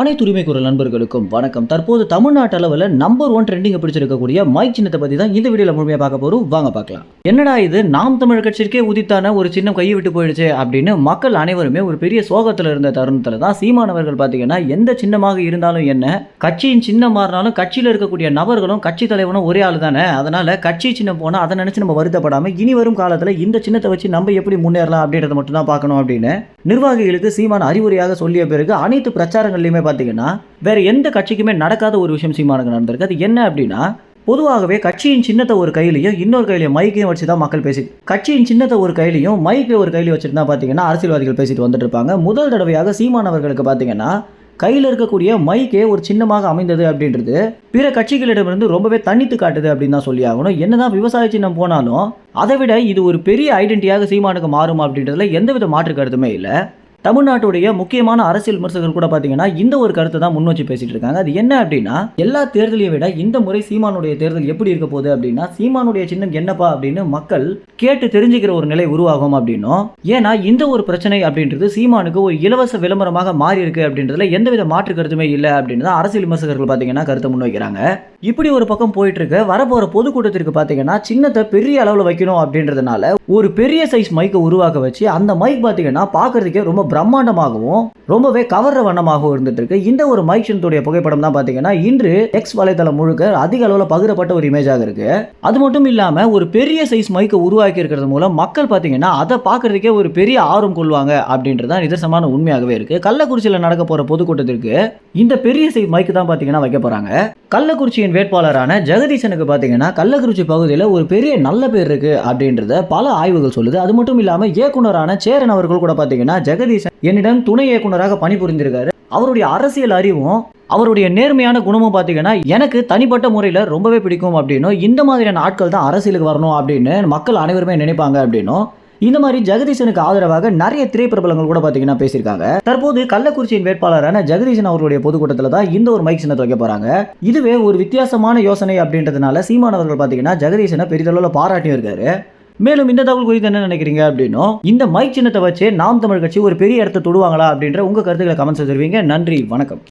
அனைத்து உரிமை குரல் நண்பர்களுக்கும் வணக்கம். தற்போது தமிழ்நாட்டு அளவில் நம்பர் ஒன் ட்ரெண்டிங் பிடிச்சிருக்கக்கூடிய மைக் சின்னத்தை பற்றி தான் இந்த வீடியோவில் முழுமையாக பார்க்க போகிறோம் வாங்க பார்க்கலாம். என்னடா இது? நாம் தமிழ் கட்சிக்கே உதித்தான ஒரு சின்னம் கையை விட்டு போயிடுச்சு அப்படின்னு மக்கள் அனைவருமே ஒரு பெரிய சோகத்தில் இருந்த தருணத்தில் தான் சீமானவர்கள் பார்த்தீங்கன்னா எந்த சின்னமாக இருந்தாலும் என்ன கட்சியின் சின்னம் மாறினாலும் கட்சியில் இருக்கக்கூடிய நபர்களும் கட்சி தலைவனும் ஒரே ஆள் தானே. அதனால கட்சி சின்னம் போனால் அதை நினச்சி நம்ம வருத்தப்படாமல் இனி வரும் காலத்தில் இந்த சின்னத்தை வச்சு நம்ம எப்படி முன்னேறலாம் அப்படின்றத மட்டும் தான் பார்க்கணும் அப்படின்னு நிர்வாகிகளுக்கு சீமான் அறிவுரையாக சொல்லிய பிறகு அனைத்து பிரச்சாரங்கள்லையுமே பார்த்தீங்கன்னா வேற எந்த கட்சிக்குமே நடக்காத ஒரு விஷயம் சீமானுக்கு நடந்திருக்கு. அது என்ன அப்படின்னா பொதுவாகவே கட்சியின் சின்னத்தை ஒரு கையிலையும் இன்னொரு கையிலையும் மைக்கையும் வச்சு தான் மக்கள் பேசி கட்சியின் சின்னத்தை ஒரு கையிலையும் மைக்கை ஒரு கையிலையும் வச்சுட்டு தான் பார்த்தீங்கன்னா அரசியல்வாதிகள் பேசிட்டு வந்துட்டு இருப்பாங்க. முதல் தடவையாக சீமானவர்களுக்கு பார்த்தீங்கன்னா கையில் இருக்கக்கூடிய மைக்கே ஒரு சின்னமாக அமைந்தது அப்படின்றது பிற கட்சிகளிடமிருந்து ரொம்பவே தனித்து காட்டுது அப்படின்னு தான் சொல்லி ஆகணும். என்னதான் விவசாய சின்னம் போனாலும் அதை விட இது ஒரு பெரிய ஐடென்டிட்டியாக சீமானுக்கு மாறும் அப்படின்றதுல எந்தவித மாற்று கருத்துமே இல்லை. தமிழ்நாட்டுடைய முக்கியமான அரசியல் விமர்சகர்கள் கூட பார்த்தீங்கன்னா இந்த ஒரு கருத்தை தான் முன் வச்சு பேசிட்டு இருக்காங்க. அது என்ன அப்படின்னா எல்லா தேர்தலையும் விட இந்த முறை சீமானுடைய தேர்தல் எப்படி இருக்க போகுது அப்படின்னா சீமானுடைய சின்னம் என்னப்பா அப்படின்னு மக்கள் கேட்டு தெரிஞ்சுக்கிற ஒரு நிலை உருவாகும் அப்படின்னும். ஏன்னா இந்த ஒரு பிரச்சனை அப்படின்றது சீமானுக்கு ஒரு இலவச விளம்பரமாக மாறி இருக்கு அப்படின்றதுல எந்தவித மாற்று கருத்துமே இல்லை அப்படின்னு தான் அரசியல் விமர்சகர்கள் பார்த்தீங்கன்னா கருத்தை முன்வைக்கிறாங்க இப்படி ஒரு பக்கம் போயிட்டு இருக்க வரப்போற பொதுக்கூட்டத்திற்கு பார்த்தீங்கன்னா சின்னத்தை பெரிய அளவில் வைக்கணும் அப்படின்றதுனால ஒரு பெரிய சைஸ் மைக்கை உருவாக்க வச்சு அந்த மைக் பார்த்தீங்கன்னா பார்க்கறதுக்கே ரொம்ப பிரம்மாண்டமாகவும் ரொம்பவே கவர்ற வண்ணமாகவும் இருந்துட்டு இருக்கு இந்த ஒரு மைக் சின்னத்துடைய புகைப்படம் தான் பார்த்தீங்கன்னா இன்று எக்ஸ் வலைத்தளம் முழுக்க அதிக அளவில் பகிரப்பட்ட ஒரு இமேஜாக இருக்கு. அது மட்டும் இல்லாம ஒரு பெரிய சைஸ் மைக்கை உருவாக்கி இருக்கிறது மூலம் மக்கள் பார்த்தீங்கன்னா அதை பார்க்கறதுக்கே ஒரு பெரிய ஆர்வம் கொள்வாங்க அப்படின்றது தான் நிதர்சனமான உண்மையாகவே இருக்கு. கள்ளக்குறிச்சியில் நடக்க போற பொதுக்கூட்டத்திற்கு இந்த பெரிய சைஸ் மைக்கு தான் பார்த்தீங்கன்னா வைக்க போறாங்க. கள்ளக்குறிச்சியின் வேட்பாளரான ஜெகதீசனுக்கு பார்த்தீங்கன்னா கள்ளக்குறிச்சி பகுதியில் ஒரு பெரிய நல்ல பேர் இருக்கு அப்படின்றத பல ஆய்வுகள் சொல்லுது. அது மட்டும் இல்லாம இயக்குனரான சேரன் அவர்கள் கூட பார்த்தீங்கன்னா ஜெகதீசன் என்னிடம் துணை இயக்குனராக பணிபுரிந்திருக்காரு. அவருடைய அரசியல் அறிவும் அவருடைய நேர்மையான குணமும் பார்த்தீங்கன்னா எனக்கு தனிப்பட்ட முறையில் ரொம்பவே பிடிக்கும் அப்படின்னும் இந்த மாதிரியான ஆட்கள் தான் அரசியலுக்கு வரணும் அப்படின்னு மக்கள் அனைவருமே நினைப்பாங்க அப்படின்னும் இந்த மாதிரி ஜெகதீசனுக்கு ஆதரவாக நிறைய திரைப்பிரபலங்கள் கூட பார்த்தீங்கன்னா பேசியிருக்காங்க. தற்போது கள்ளக்குறிச்சியின் வேட்பாளரான ஜெகதீசன் அவருடைய பொதுக்கூட்டத்தில் தான் இந்த ஒரு மைக் சின்னத்தை வைக்க போறாங்க. இதுவே ஒரு வித்தியாசமான யோசனை அப்படின்றதுனால சீமானவர்கள் பார்த்தீங்கன்னா ஜெகதீசனை பெரிதளவில் பாராட்டியும் இருக்காரு. மேலும் இந்த தகவல் குறித்து என்ன நினைக்கிறீங்க அப்படின்னும் இந்த மைக் சின்னத்தை வச்சு நாம் தமிழ் கட்சி ஒரு பெரிய இடத்தை தொடுவாங்களா அப்படின்ற உங்க கருத்துக்களை கமெண்ட்ஸ் தருவீங்க. நன்றி வணக்கம்.